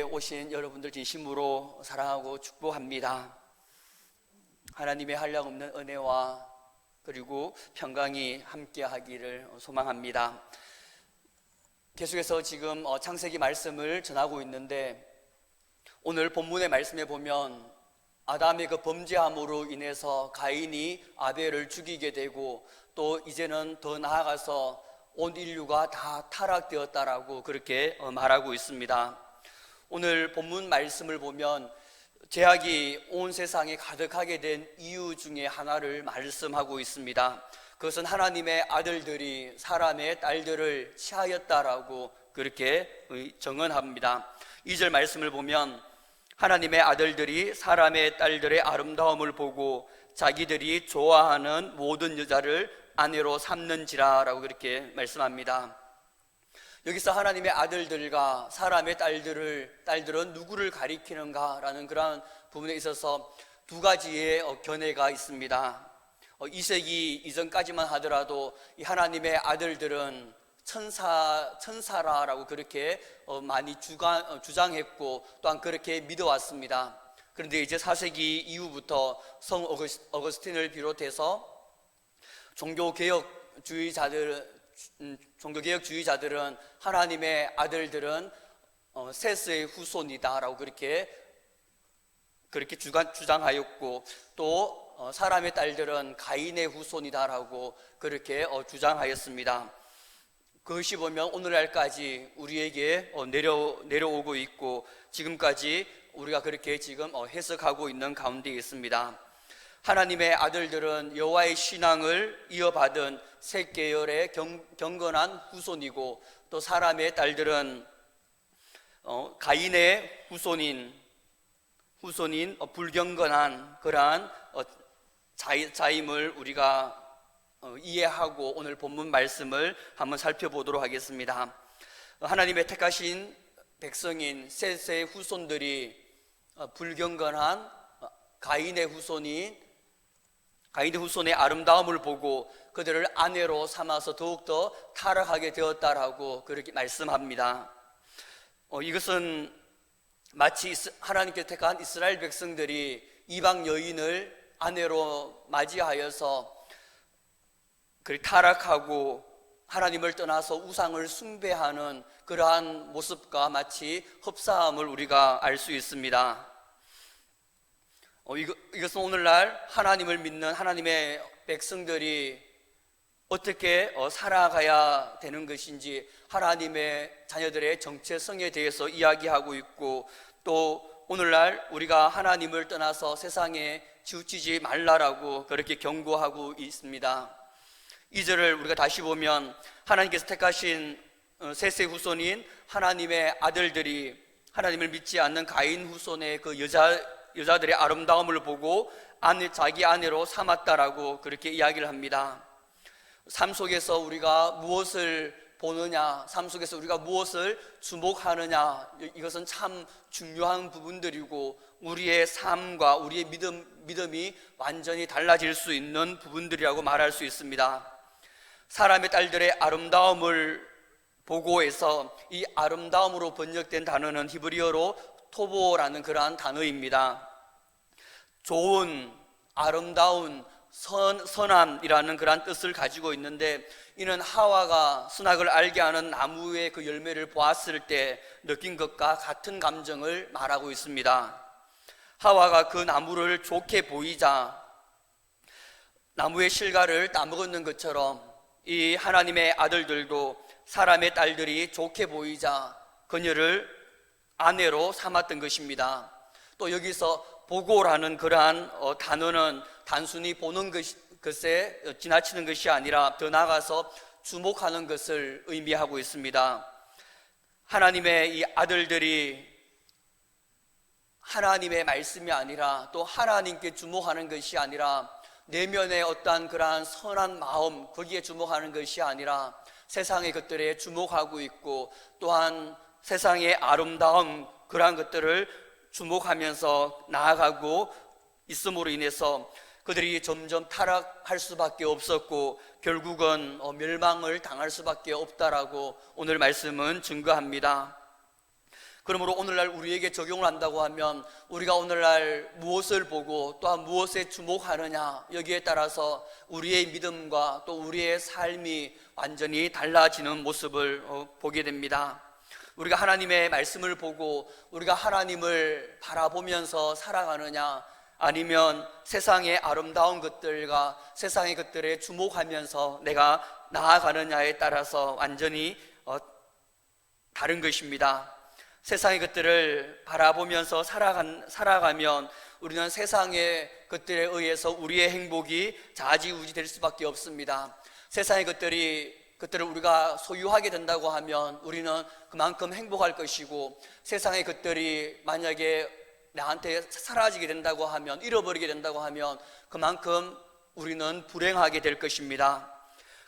오신 여러분들 진심으로 사랑하고 축복합니다. 하나님의 한량 없는 은혜와 그리고 평강이 함께하기를 소망합니다. 계속해서 지금 어, 창세기 말씀을 전하고 있는데 오늘 본문의 말씀에 보면 아담의 그 범죄함으로 인해서 가인이 아벨을 죽이게 되고 또 이제는 더 나아가서 온 인류가 다 타락되었다라고 그렇게 어, 말하고 있습니다. 오늘 본문 말씀을 보면 죄악이 온 세상에 가득하게 된 이유 중에 하나를 말씀하고 있습니다. 그것은 하나님의 아들들이 사람의 딸들을 취하였다라고 그렇게 정언합니다. 2절 말씀을 보면 하나님의 아들들이 사람의 딸들의 아름다움을 보고 자기들이 좋아하는 모든 여자를 아내로 삼는지라라고 그렇게 말씀합니다. 여기서 하나님의 아들들과 사람의 딸들을 딸들은 누구를 가리키는가라는 그러한 부분에 있어서 두 가지의 어, 견해가 있습니다. 어, 이세기 이전까지만 하더라도 이 하나님의 아들들은 천사 천사라라고 그렇게 어, 많이 주관, 주장했고 또한 그렇게 믿어왔습니다. 그런데 이제 4세기 이후부터 성 어거스틴을 비롯해서 종교 개혁주의자들 음, 종교개혁주의자들은 하나님의 아들들은 어, 세스의 후손이다라고 그렇게 그렇게 주관, 주장하였고 또 어, 사람의 딸들은 가인의 후손이다라고 그렇게 어, 주장하였습니다. 그것이 보면 오늘날까지 우리에게 어, 내려 내려오고 있고 지금까지 우리가 그렇게 지금 어, 해석하고 있는 가운데 있습니다. 하나님의 아들들은 여호와의 신앙을 이어받은 세 계열의 경, 경건한 후손이고 또 사람의 딸들은 어, 가인의 후손인 후손인 어, 불경건한 그러한 어, 자 임을 우리가 어, 이해하고 오늘 본문 말씀을 한번 살펴보도록 하겠습니다. 하나님의 택하신 백성인 셋의 후손들이 어, 불경건한 어, 가인의 후손인 가인의 후손의 아름다움을 보고 그들을 아내로 삼아서 더욱더 타락하게 되었다라고 그렇게 말씀합니다. 어, 이것은 마치 하나님께 택한 이스라엘 백성들이 이방 여인을 아내로 맞이하여서 그 타락하고 하나님을 떠나서 우상을 숭배하는 그러한 모습과 마치 흡사함을 우리가 알 수 있습니다. 어, 이거, 이것은 오늘날 하나님을 믿는 하나님의 백성들이 어떻게 어, 살아가야 되는 것인지 하나님의 자녀들의 정체성에 대해서 이야기하고 있고 또 오늘날 우리가 하나님을 떠나서 세상에 치우치지 말라라고 그렇게 경고하고 있습니다. 이 절을 우리가 다시 보면 하나님께서 택하신 어, 셋의 후손인 하나님의 아들들이 하나님을 믿지 않는 가인 후손의 그 여자 여자들의 아름다움을 보고 아내 자기 아내로 삼았다라고 그렇게 이야기를 합니다. 삶 속에서 우리가 무엇을 보느냐, 삶 속에서 우리가 무엇을 주목하느냐, 이것은 참 중요한 부분들이고 우리의 삶과 우리의 믿음, 믿음이 완전히 달라질 수 있는 부분들이라고 말할 수 있습니다. 사람의 딸들의 아름다움을 보고해서 이 아름다움으로 번역된 단어는 히브리어로 토보라는 그러한 단어입니다. 좋은, 아름다운, 선, 선함이라는 그러한 뜻을 가지고 있는데 이는 하와가 순학을 알게 하는 나무의 그 열매를 보았을 때 느낀 것과 같은 감정을 말하고 있습니다. 하와가 그 나무를 좋게 보이자 나무의 실과를 따먹었는 것처럼 이 하나님의 아들들도 사람의 딸들이 좋게 보이자 그녀를 아내로 삼았던 것입니다. 또 여기서 보고라는 그러한 어, 단어는 단순히 보는 것, 것에 지나치는 것이 아니라 더 나아가서 주목하는 것을 의미하고 있습니다. 하나님의 이 아들들이 하나님의 말씀이 아니라 또 하나님께 주목하는 것이 아니라 내면의 어떠한 그러한 선한 마음 거기에 주목하는 것이 아니라 세상의 것들에 주목하고 있고 또한 세상의 아름다움 그러한 것들을 주목하면서 나아가고 있음으로 인해서 그들이 점점 타락할 수밖에 없었고 결국은 어, 멸망을 당할 수밖에 없다라고 오늘 말씀은 증거합니다. 그러므로 오늘날 우리에게 적용을 한다고 하면 우리가 오늘날 무엇을 보고 또한 무엇에 주목하느냐 여기에 따라서 우리의 믿음과 또 우리의 삶이 완전히 달라지는 모습을 어, 보게 됩니다. 우리가 하나님의 말씀을 보고 우리가 하나님을 바라보면서 살아가느냐 아니면 세상의 아름다운 것들과 세상의 것들에 주목하면서 내가 나아가느냐에 따라서 완전히 어, 다른 것입니다. 세상의 것들을 바라보면서 살아간, 살아가면 우리는 세상의 것들에 의해서 우리의 행복이 좌지우지 될 수밖에 없습니다. 세상의 것들이 것들을 우리가 소유하게 된다고 하면 우리는 그만큼 행복할 것이고 세상의 것들이 만약에 나한테 사라지게 된다고 하면 잃어버리게 된다고 하면 그만큼 우리는 불행하게 될 것입니다.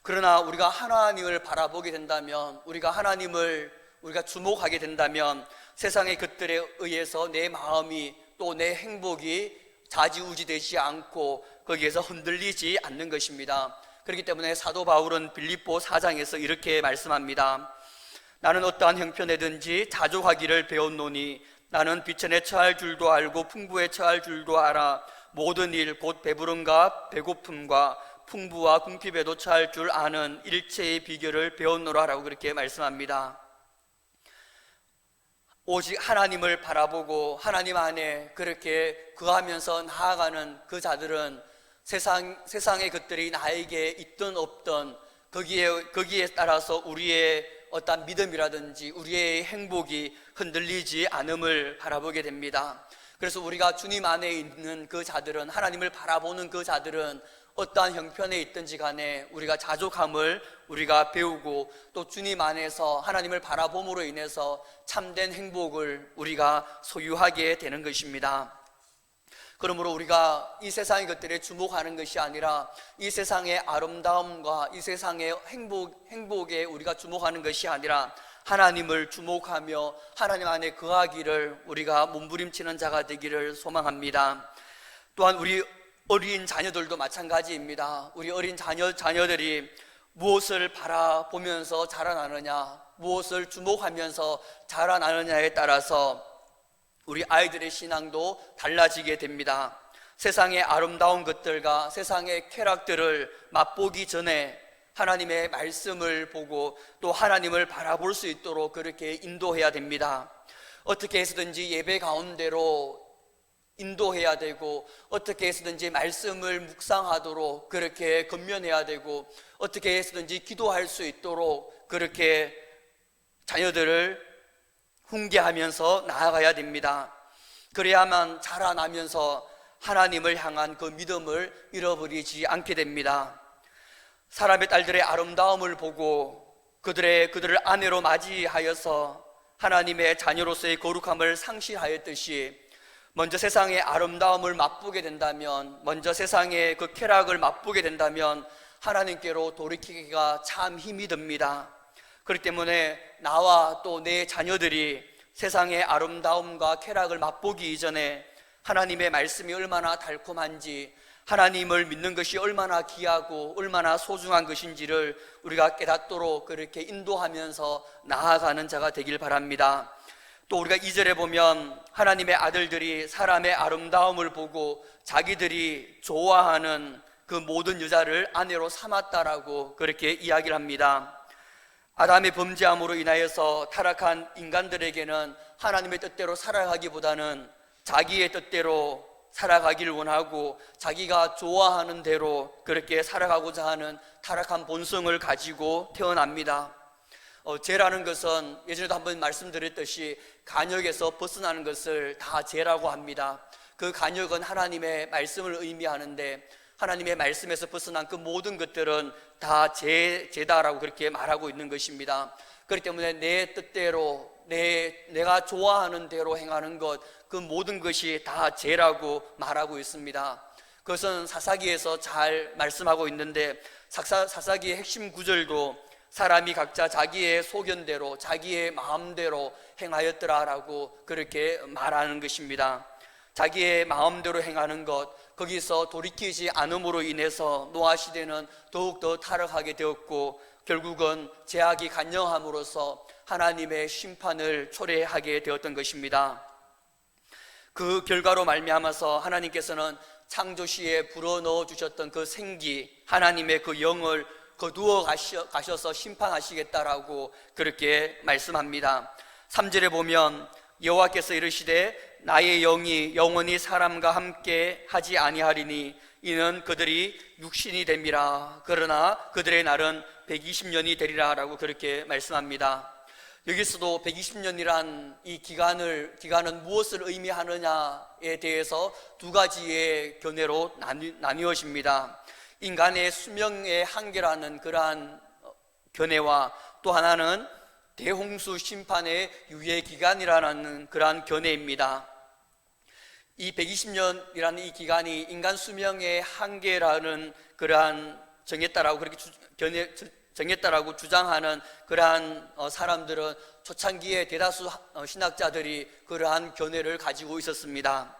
그러나 우리가 하나님을 바라보게 된다면 우리가 하나님을 우리가 주목하게 된다면 세상의 것들에 의해서 내 마음이 또 내 행복이 좌지우지 되지 않고 거기에서 흔들리지 않는 것입니다. 그렇기 때문에 사도 바울은 빌립보 4장에서 이렇게 말씀합니다. 나는 어떠한 형편에든지 자족하기를 배웠노니 나는 비천에 처할 줄도 알고 풍부에 처할 줄도 알아 모든 일 곧 배부름과 배고픔과 풍부와 궁핍에도 처할 줄 아는 일체의 비결을 배웠노라라고 그렇게 말씀합니다. 오직 하나님을 바라보고 하나님 안에 그렇게 거하면서 나아가는 그 자들은 세상 세상의 것들이 나에게 있든 없든 거기에 거기에 따라서 우리의 어떤 믿음이라든지 우리의 행복이 흔들리지 않음을 바라보게 됩니다. 그래서 우리가 주님 안에 있는 그 자들은 하나님을 바라보는 그 자들은 어떠한 형편에 있든지 간에 우리가 자족함을 우리가 배우고 또 주님 안에서 하나님을 바라봄으로 인해서 참된 행복을 우리가 소유하게 되는 것입니다. 그러므로 우리가 이 세상의 것들에 주목하는 것이 아니라 이 세상의 아름다움과 이 세상의 행복, 행복에 우리가 주목하는 것이 아니라 하나님을 주목하며 하나님 안에 거하기를 우리가 몸부림치는 자가 되기를 소망합니다. 또한 우리 어린 자녀들도 마찬가지입니다. 우리 어린 자녀, 자녀들이 무엇을 바라보면서 자라나느냐, 무엇을 주목하면서 자라나느냐에 따라서 우리 아이들의 신앙도 달라지게 됩니다. 세상의 아름다운 것들과 세상의 쾌락들을 맛보기 전에 하나님의 말씀을 보고 또 하나님을 바라볼 수 있도록 그렇게 인도해야 됩니다. 어떻게 해서든지 예배 가운데로 인도해야 되고 어떻게 해서든지 말씀을 묵상하도록 그렇게 건면해야 되고 어떻게 해서든지 기도할 수 있도록 그렇게 자녀들을 훈계하면서 나아가야 됩니다. 그래야만 자라나면서 하나님을 향한 그 믿음을 잃어버리지 않게 됩니다. 사람의 딸들의 아름다움을 보고 그들의 그들을 아내로 맞이하여서 하나님의 자녀로서의 거룩함을 상실하였듯이 먼저 세상의 아름다움을 맛보게 된다면, 먼저 세상의 그 쾌락을 맛보게 된다면 하나님께로 돌이키기가 참 힘이 듭니다. 그렇기 때문에 나와 또 내 자녀들이 세상의 아름다움과 쾌락을 맛보기 이전에 하나님의 말씀이 얼마나 달콤한지 하나님을 믿는 것이 얼마나 귀하고 얼마나 소중한 것인지를 우리가 깨닫도록 그렇게 인도하면서 나아가는 자가 되길 바랍니다. 또 우리가 이절에 보면 하나님의 아들들이 사람의 아름다움을 보고 자기들이 좋아하는 그 모든 여자를 아내로 삼았다라고 그렇게 이야기를 합니다. 아담의 범죄함으로 인하여서 타락한 인간들에게는 하나님의 뜻대로 살아가기보다는 자기의 뜻대로 살아가기를 원하고 자기가 좋아하는 대로 그렇게 살아가고자 하는 타락한 본성을 가지고 태어납니다. 어, 죄라는 것은 예전에도 한번 말씀드렸듯이 간역에서 벗어나는 것을 다 죄라고 합니다. 그 간역은 하나님의 말씀을 의미하는데 하나님의 말씀에서 벗어난 그 모든 것들은 다 제, 죄다라고 그렇게 말하고 있는 것입니다. 그렇기 때문에 내 뜻대로 내, 내가 좋아하는 대로 행하는 것, 그 모든 것이 다 죄라고 말하고 있습니다. 그것은 사사기에서 잘 말씀하고 있는데 사사, 사사기의 핵심 구절도 사람이 각자 자기의 소견대로 자기의 마음대로 행하였더라라고 그렇게 말하는 것입니다. 자기의 마음대로 행하는 것, 거기서 돌이키지 않음으로 인해서 노아 시대는 더욱더 타락하게 되었고 결국은 제약이 간영함으로써 하나님의 심판을 초래하게 되었던 것입니다. 그 결과로 말미암아서 하나님께서는 창조 시에 불어넣어 주셨던 그 생기, 하나님의 그 영을 거두어 가셔- 가셔서 심판하시겠다라고 그렇게 말씀합니다. 3절에 보면 여호와께서 이르시되 나의 영이 영원히 사람과 함께 하지 아니하리니 이는 그들이 육신이 됨이라 그러나 그들의 날은 120년이 되리라라고 그렇게 말씀합니다. 여기서도 120년이란 이 기간을 기간은 무엇을 의미하느냐에 대해서 두 가지의 견해로 나뉘, 나뉘어집니다. 인간의 수명의 한계라는 그러한 어, 견해와 또 하나는 대홍수 심판의 유예 기간이라는 그러한 견해입니다. 이 120년이라는 이 기간이 인간 수명의 한계라는 그러한 정했다라고 그렇게 주, 견해, 정했다라고 주장하는 그러한 어, 사람들은 초창기에 대다수 어, 신학자들이 그러한 견해를 가지고 있었습니다.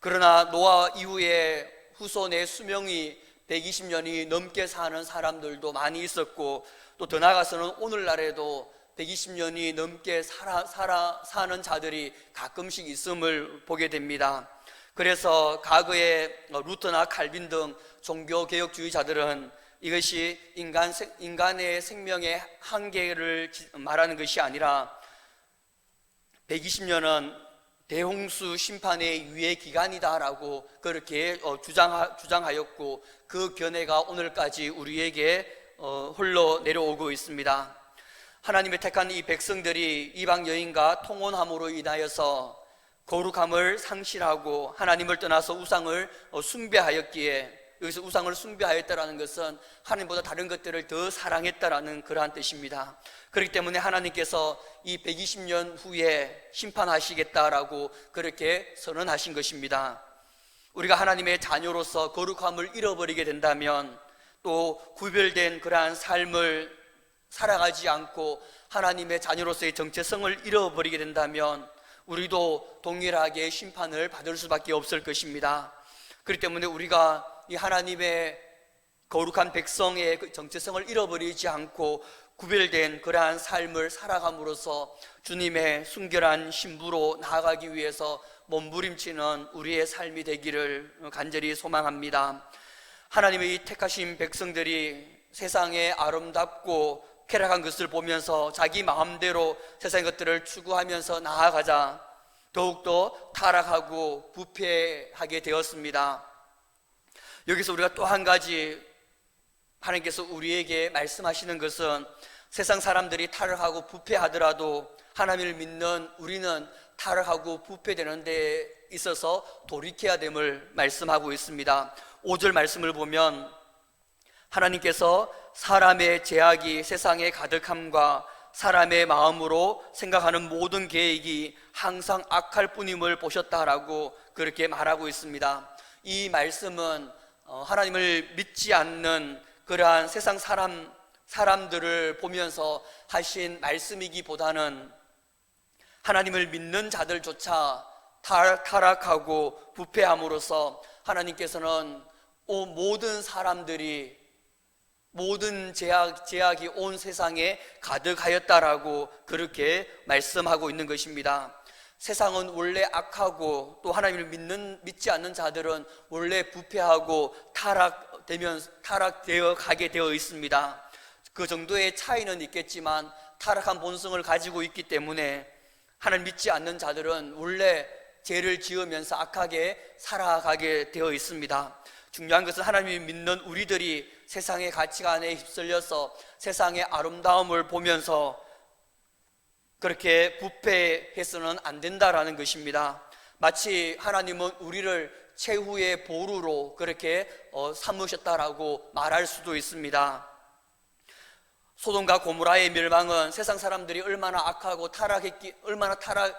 그러나 노아 이후에 후손의 수명이 120년이 넘게 사는 사람들도 많이 있었고 또 더 나아가서는 오늘날에도 120년이 넘게 살아, 살아 사는 자들이 가끔씩 있음을 보게 됩니다. 그래서 과거에 어, 루터나 칼빈 등 종교 개혁주의자들은 이것이 인간 생- 인간의 생명의 한계를 지- 말하는 것이 아니라 120년은 대홍수 심판의 유예 기간이다라고 그렇게 어, 주장하, 주장하 였고 그 견해가 오늘까지 우리에게 어, 홀로 내려오고 있습니다. 하나님의 택한 이 백성들이 이방 여인과 통혼함으로 인하여서 거룩함을 상실하고 하나님을 떠나서 우상을 어, 숭배하였기에 여기서 우상을 숭배하였다라는 것은 하나님보다 다른 것들을 더 사랑했다라는 그러한 뜻입니다. 그렇기 때문에 하나님께서 이 120년 후에 심판하시겠다라고 그렇게 선언하신 것입니다. 우리가 하나님의 자녀로서 거룩함을 잃어버리게 된다면 또 구별된 그러한 삶을 살아가지 않고 하나님의 자녀로서의 정체성을 잃어버리게 된다면 우리도 동일하게 심판을 받을 수밖에 없을 것입니다. 그렇기 때문에 우리가 이 하나님의 거룩한 백성의 그 정체성을 잃어버리지 않고 구별된 그러한 삶을 살아감으로써 주님의 순결한 신부로 나아가기 위해서 몸부림치는 우리의 삶이 되기를 간절히 소망합니다. 하나님의 이 택하신 백성들이 세상에 아름답고 쾌락한 것을 보면서 자기 마음대로 세상의 것들을 추구하면서 나아가자 더욱더 타락하고 부패하게 되었습니다. 여기서 우리가 또 한 가지 하나님께서 우리에게 말씀하시는 것은 세상 사람들이 타락하고 부패하더라도 하나님을 믿는 우리는 타락하고 부패되는 데 있어서 돌이켜야 됨을 말씀하고 있습니다. 5절 말씀을 보면 하나님께서 사람의 제약이 세상에 가득함과 사람의 마음으로 생각하는 모든 계획이 항상 악할 뿐임을 보셨다라고 그렇게 말하고 있습니다. 이 말씀은 어, 하나님을 믿지 않는 그러한 세상 사람 사람들을 보면서 하신 말씀이기보다는 하나님을 믿는 자들조차 타- 타락하고 부패함으로써 하나님께서는 오- 모든 사람들이 모든 제약, 제약이 온 세상에 가득하였다라고 그렇게 말씀하고 있는 것입니다. 세상은 원래 악하고 또 하나님을 믿는, 믿지 않는 자들은 원래 부패하고 타락되면, 타락되어 가게 되어 있습니다. 그 정도의 차이는 있겠지만 타락한 본성을 가지고 있기 때문에 하나님 믿지 않는 자들은 원래 죄를 지으면서 악하게 살아가게 되어 있습니다. 중요한 것은 하나님을 믿는 우리들이 세상의 가치관에 휩쓸려서 세상의 아름다움을 보면서 그렇게 부패해서는 안 된다라는 것입니다. 마치 하나님은 우리를 최후의 보루로 그렇게 어, 삼으셨다라고 말할 수도 있습니다. 소돔과 고무라의 멸망은 세상 사람들이 얼마나 악하고 타락했기 얼마나 타락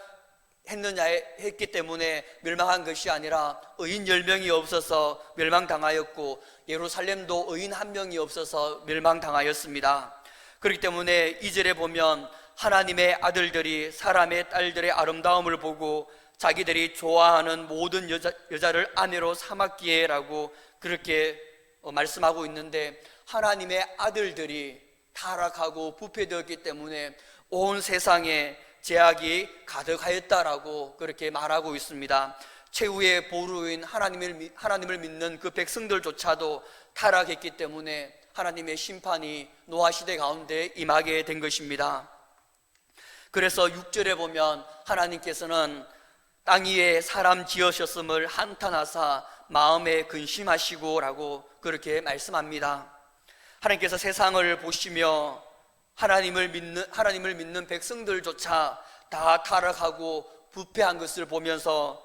했느냐 했기 때문에 멸망한 것이 아니라 의인 열 명이 없어서 멸망당하였고 예루살렘도 의인 한 명이 없어서 멸망당하였습니다. 그렇기 때문에 이절에 보면 하나님의 아들들이 사람의 딸들의 아름다움을 보고 자기들이 좋아하는 모든 여자, 여자를 아내로 삼았기에라고 그렇게 어, 말씀하고 있는데 하나님의 아들들이 타락하고 부패되었기 때문에 온 세상에 제약이 가득하였다라고 그렇게 말하고 있습니다. 최후의 보루인 하나님을, 믿- 하나님을 믿는 그 백성들조차도 타락했기 때문에 하나님의 심판이 노아 시대 가운데 임하게 된 것입니다. 그래서 6절에 보면 하나님께서는 땅 위에 사람 지으셨음을 한탄하사 마음에 근심하시고라고 그렇게 말씀합니다. 하나님께서 세상을 보시며 하나님을 믿는 하나님을 믿는 백성들조차 다 타락하고 부패한 것을 보면서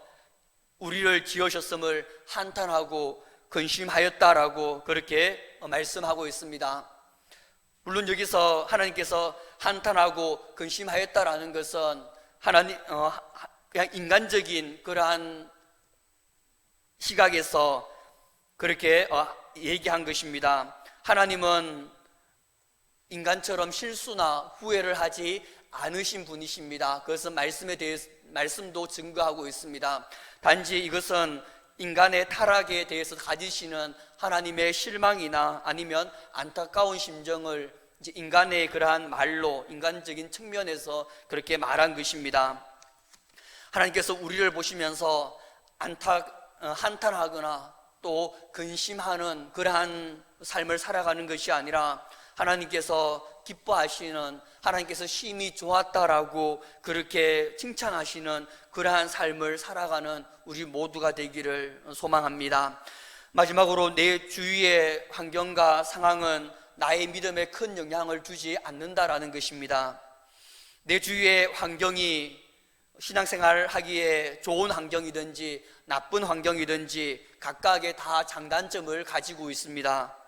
우리를 지으셨음을 한탄하고 근심하였다라고 그렇게 말씀하고 있습니다. 물론 여기서 하나님께서 한탄하고 근심하였다라는 것은 하나님 어, 하- 그냥 인간적인 그러한 시각에서 그렇게 어, 얘기한 것입니다. 하나님은 인간처럼 실수나 후회를 하지 않으신 분이십니다. 그것은 말씀에 대해 말씀도 증거하고 있습니다. 단지 이것은 인간의 타락에 대해서 가지시는 하나님의 실망이나 아니면 안타까운 심정을 인간의 그러한 말로 인간적인 측면에서 그렇게 말한 것입니다. 하나님께서 우리를 보시면서 안타 어, 한탄하거나 또 근심하는 그러한 삶을 살아가는 것이 아니라 하나님께서 기뻐하시는 하나님께서 심히 좋았다라고 그렇게 칭찬하시는 그러한 삶을 살아가는 우리 모두가 되기를 소망합니다. 마지막으로 내 주위의 환경과 상황은 나의 믿음에 큰 영향을 주지 않는다라는 것입니다. 내 주위의 환경이 신앙생활 하기에 좋은 환경이든지 나쁜 환경이든지 각각의 다 장단점을 가지고 있습니다.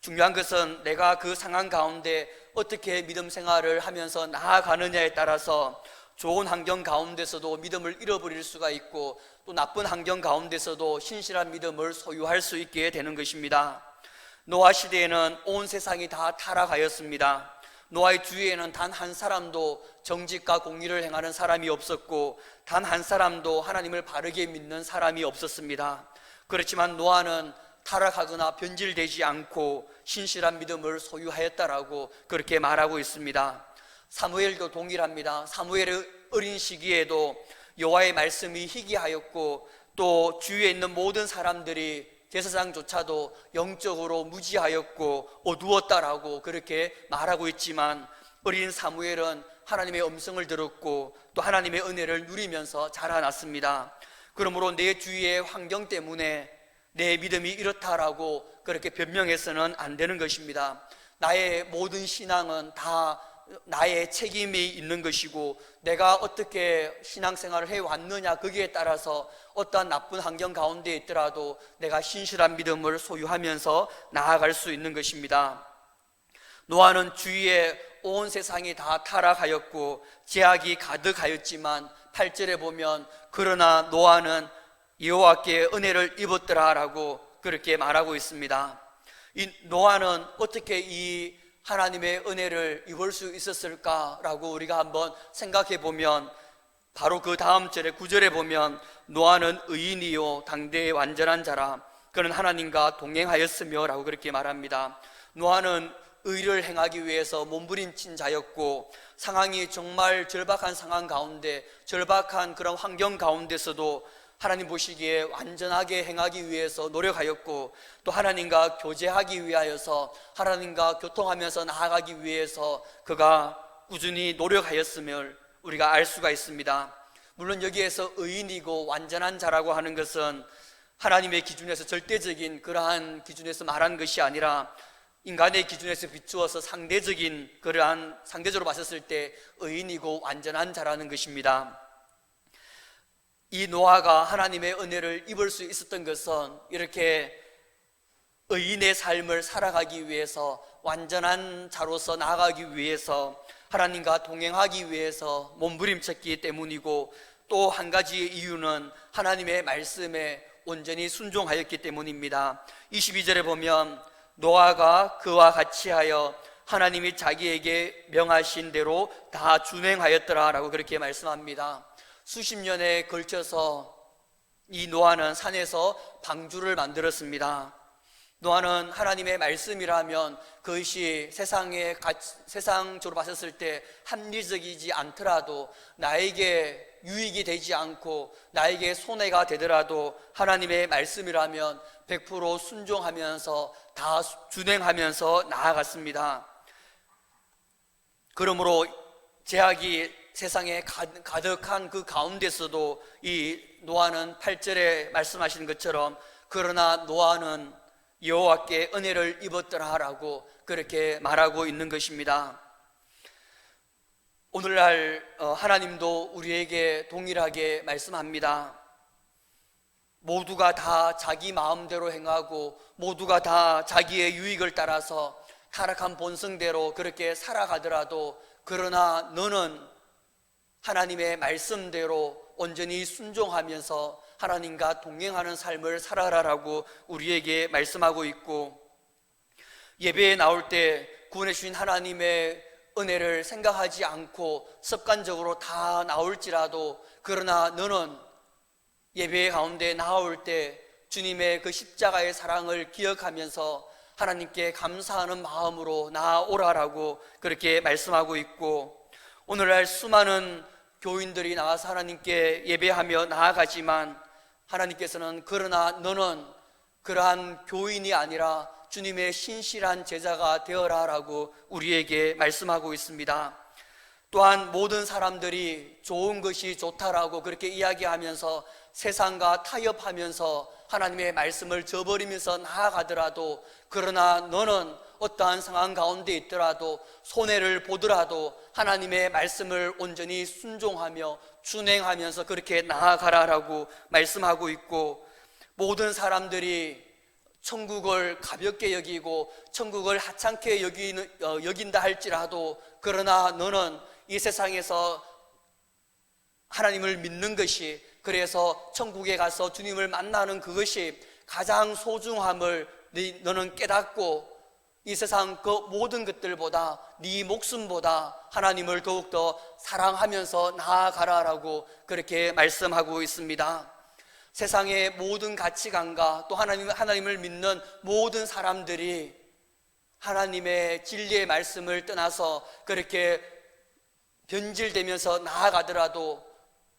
중요한 것은 내가 그 상황 가운데 어떻게 믿음 생활을 하면서 나아가느냐에 따라서 좋은 환경 가운데서도 믿음을 잃어버릴 수가 있고 또 나쁜 환경 가운데서도 신실한 믿음을 소유할 수 있게 되는 것입니다. 노아 시대에는 온 세상이 다 타락하였습니다. 노아의 주위에는 단 한 사람도 정직과 공의를 행하는 사람이 없었고 단 한 사람도 하나님을 바르게 믿는 사람이 없었습니다. 그렇지만 노아는 타락하거나 변질되지 않고 신실한 믿음을 소유하였다라고 그렇게 말하고 있습니다. 사무엘도 동일합니다. 사무엘의 어린 시기에도 여호와의 말씀이 희귀하였고 또 주위에 있는 모든 사람들이 제사장조차도 영적으로 무지하였고 어두웠다라고 그렇게 말하고 있지만 어린 사무엘은 하나님의 음성을 들었고 또 하나님의 은혜를 누리면서 자라났습니다. 그러므로 내 주위의 환경 때문에 내 믿음이 이렇다라고 그렇게 변명해서는 안 되는 것입니다. 나의 모든 신앙은 다 나의 책임이 있는 것이고 내가 어떻게 신앙생활을 해 왔느냐 거기에 따라서 어떠한 나쁜 환경 가운데 있더라도 내가 신실한 믿음을 소유하면서 나아갈 수 있는 것입니다. 노아는 주위에 온 세상이 다 타락하였고 제약이 가득하였지만 8절에 보면 그러나 노아는 여호와께 은혜를 입었더라라고 그렇게 말하고 있습니다. 이 노아는 어떻게 이 하나님의 은혜를 입을 수 있었을까라고 우리가 한번 생각해 보면 바로 그 다음 절에 구절에 보면 노아는 의인이요 당대의 완전한 자라 그는 하나님과 동행하였으며라고 그렇게 말합니다. 노아는 의를 행하기 위해서 몸부림친 자였고 상황이 정말 절박한 상황 가운데 절박한 그런 환경 가운데서도 하나님 보시기에 완전하게 행하기 위해서 노력하였고 또 하나님과 교제하기 위하여서 하나님과 교통하면서 나아가기 위해서 그가 꾸준히 노력하였음을 우리가 알 수가 있습니다. 물론 여기에서 의인이고 완전한 자라고 하는 것은 하나님의 기준에서 절대적인 그러한 기준에서 말한 것이 아니라 인간의 기준에서 비추어서 상대적인 그러한 상대적으로 봤었을 때 의인이고 완전한 자라는 것입니다. 이 노아가 하나님의 은혜를 입을 수 있었던 것은 이렇게 의인의 삶을 살아가기 위해서 완전한 자로서 나아가기 위해서 하나님과 동행하기 위해서 몸부림쳤기 때문이고 또 한 가지의 이유는 하나님의 말씀에 온전히 순종하였기 때문입니다. 22절에 보면 노아가 그와 같이 하여 하나님이 자기에게 명하신 대로 다 준행하였더라라고 그렇게 말씀합니다. 수십 년에 걸쳐서 이 노아는 산에서 방주를 만들었습니다. 노아는 하나님의 말씀이라면 그것이 세상에 가- 세상적으로 봤었을 때 합리적이지 않더라도 나에게 유익이 되지 않고 나에게 손해가 되더라도 하나님의 말씀이라면 100% 순종하면서 다 준행하면서 나아갔습니다. 그러므로 제약이 세상에 가- 가득한 그 가운데서도 이 노아는 8절에 말씀하신 것처럼 그러나 노아는 여호와께 은혜를 입었더라라고 그렇게 말하고 있는 것입니다. 오늘날 어, 하나님도 우리에게 동일하게 말씀합니다. 모두가 다 자기 마음대로 행하고 모두가 다 자기의 유익을 따라서 타락한 본성대로 그렇게 살아가더라도 그러나 너는 하나님의 말씀대로 온전히 순종하면서 하나님과 동행하는 삶을 살아라라고 우리에게 말씀하고 있고 예배에 나올 때 구원해 주신 하나님의 은혜를 생각하지 않고 습관적으로 다 나올지라도 그러나 너는 예배 가운데 나올 때 주님의 그 십자가의 사랑을 기억하면서 하나님께 감사하는 마음으로 나아오라라고 그렇게 말씀하고 있고 오늘날 수많은 교인들이 나와서 하나님께 예배하며 나아가지만 하나님께서는 그러나 너는 그러한 교인이 아니라 주님의 신실한 제자가 되어라 라고 우리에게 말씀하고 있습니다. 또한 모든 사람들이 좋은 것이 좋다라고 그렇게 이야기하면서 세상과 타협하면서 하나님의 말씀을 저버리면서 나아가더라도 그러나 너는 어떠한 상황 가운데 있더라도 손해를 보더라도 하나님의 말씀을 온전히 순종하며 준행하면서 그렇게 나아가라라고 말씀하고 있고 모든 사람들이 천국을 가볍게 여기고 천국을 하찮게 여기는, 어, 여긴다 할지라도 그러나 너는 이 세상에서 하나님을 믿는 것이 그래서 천국에 가서 주님을 만나는 그것이 가장 소중함을 네- 너는 깨닫고 이 세상 그 모든 것들보다 네 목숨보다 하나님을 더욱더 사랑하면서 나아가라라고 그렇게 말씀하고 있습니다. 세상의 모든 가치관과 또 하나님, 하나님을 믿는 모든 사람들이 하나님의 진리의 말씀을 떠나서 그렇게 변질되면서 나아가더라도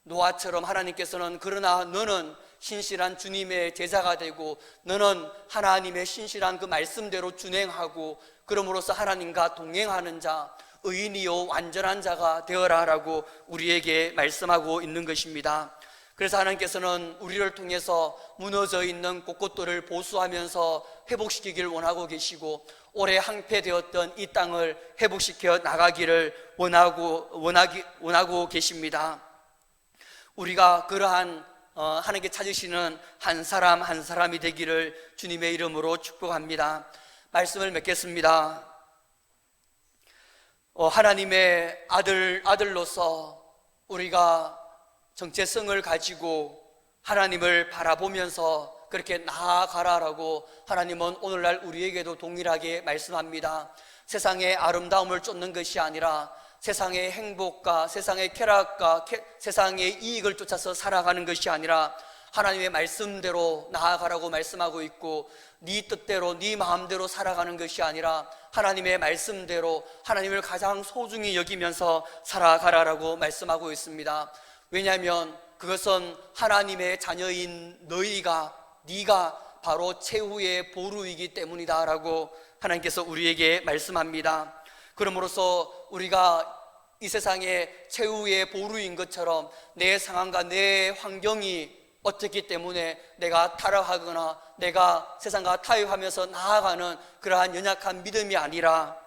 노아처럼 하나님께서는 그러나 너는 신실한 주님의 제자가 되고 너는 하나님의 신실한 그 말씀대로 준행하고 그럼으로써 하나님과 동행하는 자 의인이요 완전한 자가 되어라라고 우리에게 말씀하고 있는 것입니다. 그래서 하나님께서는 우리를 통해서 무너져 있는 곳곳들을 보수하면서 회복시키기를 원하고 계시고 올해 항폐되었던 이 땅을 회복시켜 나가기를 원하고 원하기 원하고 계십니다. 우리가 그러한 어, 하나님께 찾으시는 한 사람 한 사람이 되기를 주님의 이름으로 축복합니다. 말씀을 맺겠습니다. 어, 하나님의 아들 아들로서 우리가 정체성을 가지고 하나님을 바라보면서 그렇게 나아가라라고 하나님은 오늘날 우리에게도 동일하게 말씀합니다. 세상의 아름다움을 쫓는 것이 아니라 세상의 행복과 세상의 쾌락과 쾌- 세상의 이익을 쫓아서 살아가는 것이 아니라 하나님의 말씀대로 나아가라고 말씀하고 있고 네 뜻대로 네 마음대로 살아가는 것이 아니라 하나님의 말씀대로 하나님을 가장 소중히 여기면서 살아가라라고 말씀하고 있습니다. 왜냐하면 그것은 하나님의 자녀인 너희가 네가 바로 최후의 보루이기 때문이다라고 하나님께서 우리에게 말씀합니다. 그러므로서 우리가 이 세상의 최후의 보루인 것처럼 내 상황과 내 환경이 어떻기 때문에 내가 타락하거나 내가 세상과 타협하면서 나아가는 그러한 연약한 믿음이 아니라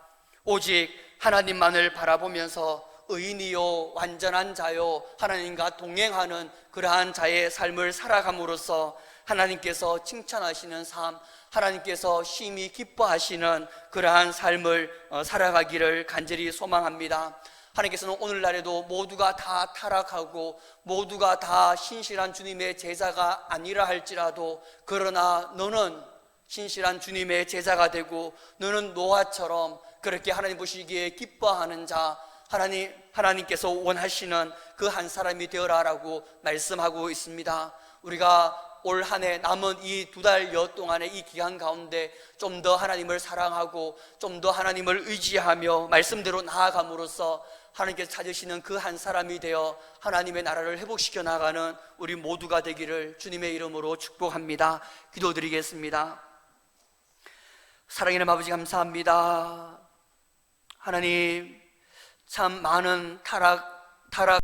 오직 하나님만을 바라보면서 의인이요 완전한 자요 하나님과 동행하는 그러한 자의 삶을 살아감으로써 하나님께서 칭찬하시는 삶 하나님께서 심히 기뻐하시는 그러한 삶을 어, 살아가기를 간절히 소망합니다. 하나님께서는 오늘날에도 모두가 다 타락하고 모두가 다 신실한 주님의 제자가 아니라 할지라도 그러나 너는 신실한 주님의 제자가 되고 너는 노아처럼 그렇게 하나님 보시기에 기뻐하는 자 하나님 하나님께서 원하시는 그 한 사람이 되어라라고 말씀하고 있습니다. 우리가 올 한 해 남은 이 두 달여 동안의 이 기간 가운데 좀 더 하나님을 사랑하고 좀 더 하나님을 의지하며 말씀대로 나아감으로써 하나님께서 찾으시는 그 한 사람이 되어 하나님의 나라를 회복시켜 나가는 우리 모두가 되기를 주님의 이름으로 축복합니다. 기도드리겠습니다. 사랑하는 아버지 감사합니다. 하나님 참 많은 타락 타락